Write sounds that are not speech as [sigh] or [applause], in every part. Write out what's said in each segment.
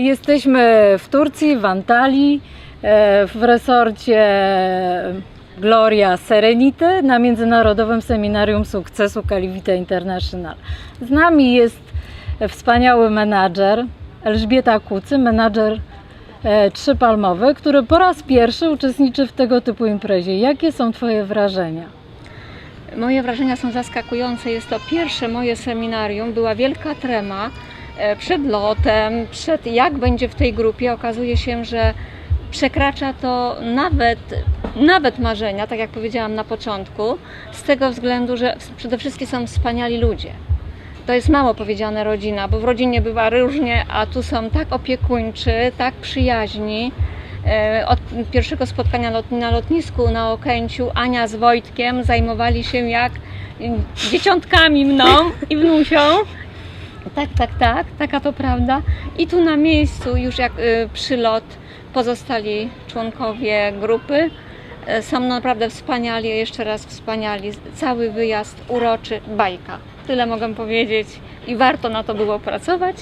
Jesteśmy w Turcji, w Antalii, e, w resorcie Gloria Serenity na Międzynarodowym Seminarium Sukcesu Calivita International. Z nami jest wspaniały menadżer Elżbieta Kucy, menadżer e, trzypalmowy, który po raz pierwszy uczestniczy w tego typu imprezie. Jakie są Twoje wrażenia? Moje wrażenia są zaskakujące. Jest to pierwsze moje seminarium. Była wielka trema przed lotem, przed jak będzie w tej grupie. Okazuje się, że przekracza to nawet, nawet marzenia, tak jak powiedziałam na początku, z tego względu, że przede wszystkim są wspaniali ludzie. To jest mało powiedziane rodzina, bo w rodzinie bywa różnie, a tu są tak opiekuńczy, tak przyjaźni. E, Od pierwszego spotkania na lotnisku na Okęciu Ania z Wojtkiem zajmowali się jak dzieciątkami mną i wnusią. Tak, tak, tak, taka to prawda. I tu na miejscu już jak y, przylot pozostali członkowie grupy e, są naprawdę wspaniali, jeszcze raz wspaniali. Cały wyjazd uroczy, bajka. Tyle mogę powiedzieć i warto na to było pracować.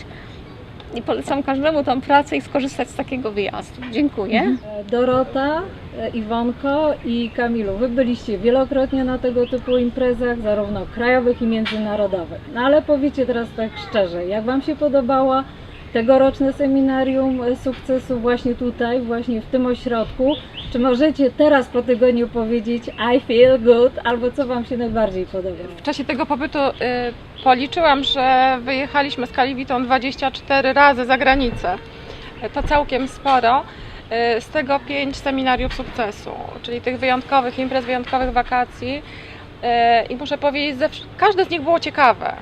I polecam każdemu tą pracę i skorzystać z takiego wyjazdu. Dziękuję. E, Dorota, e, Iwonko i Kamilu, wy byliście wielokrotnie na tego typu imprezach, zarówno krajowych i międzynarodowych. No ale powiecie teraz tak szczerze, jak Wam się podobała tegoroczne seminarium sukcesu właśnie tutaj, właśnie w tym ośrodku? Czy możecie teraz po tygodniu powiedzieć I feel good, albo co Wam się najbardziej podobało? W czasie tego pobytu y, policzyłam, że wyjechaliśmy z Kaliwitą 24 razy za granicę. To całkiem sporo. Y, Z tego 5 seminariów sukcesu, czyli tych wyjątkowych imprez, wyjątkowych wakacji. Y, I muszę powiedzieć, że każde z nich było ciekawe.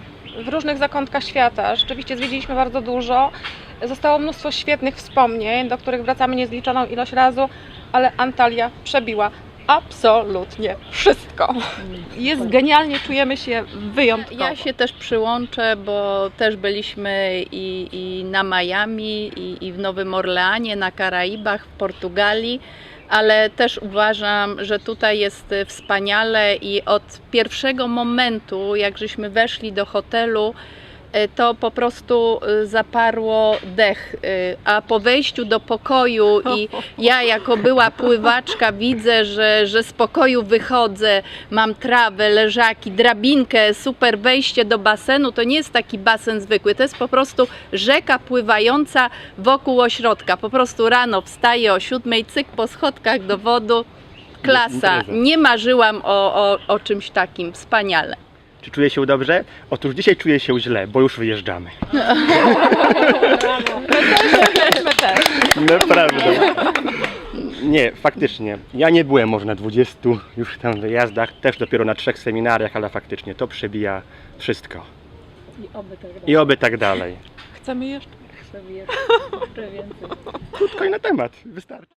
W różnych zakątkach świata. Rzeczywiście zwiedziliśmy bardzo dużo. Zostało mnóstwo świetnych wspomnień, do których wracamy niezliczoną ilość razu, ale Antalia przebiła absolutnie wszystko. Jest genialnie, czujemy się wyjątkowo. Ja się też przyłączę, bo też byliśmy i, i na Miami, i, i w Nowym Orleanie, na Karaibach, w Portugalii, ale też uważam, że tutaj jest y, wspaniale i od pierwszego momentu, jak żeśmy weszli do hotelu, to po prostu y, zaparło dech, y, a po wejściu do pokoju i [laughs] ja jako była pływaczka widzę, że, że z pokoju wychodzę, mam trawę, leżaki, drabinkę, super wejście do basenu. To nie jest taki basen zwykły, to jest po prostu rzeka pływająca wokół ośrodka. Po prostu rano wstaję o siódmej, cyk po schodkach do wodu. Klasa. Nie marzyłam o, o, o czymś takim. Wspaniale. Czy czuję się dobrze? Otóż dzisiaj czuję się źle, bo już wyjeżdżamy. Naprawdę. Nie, faktycznie. Ja nie byłem może na 20 już tam wyjazdach, też dopiero na trzech seminariach, ale faktycznie to przebija wszystko. I oby tak dalej. I oby tak dalej. Chcemy jeszcze. Chcemy jeszcze więcej. Krótko i na temat, wystarczy.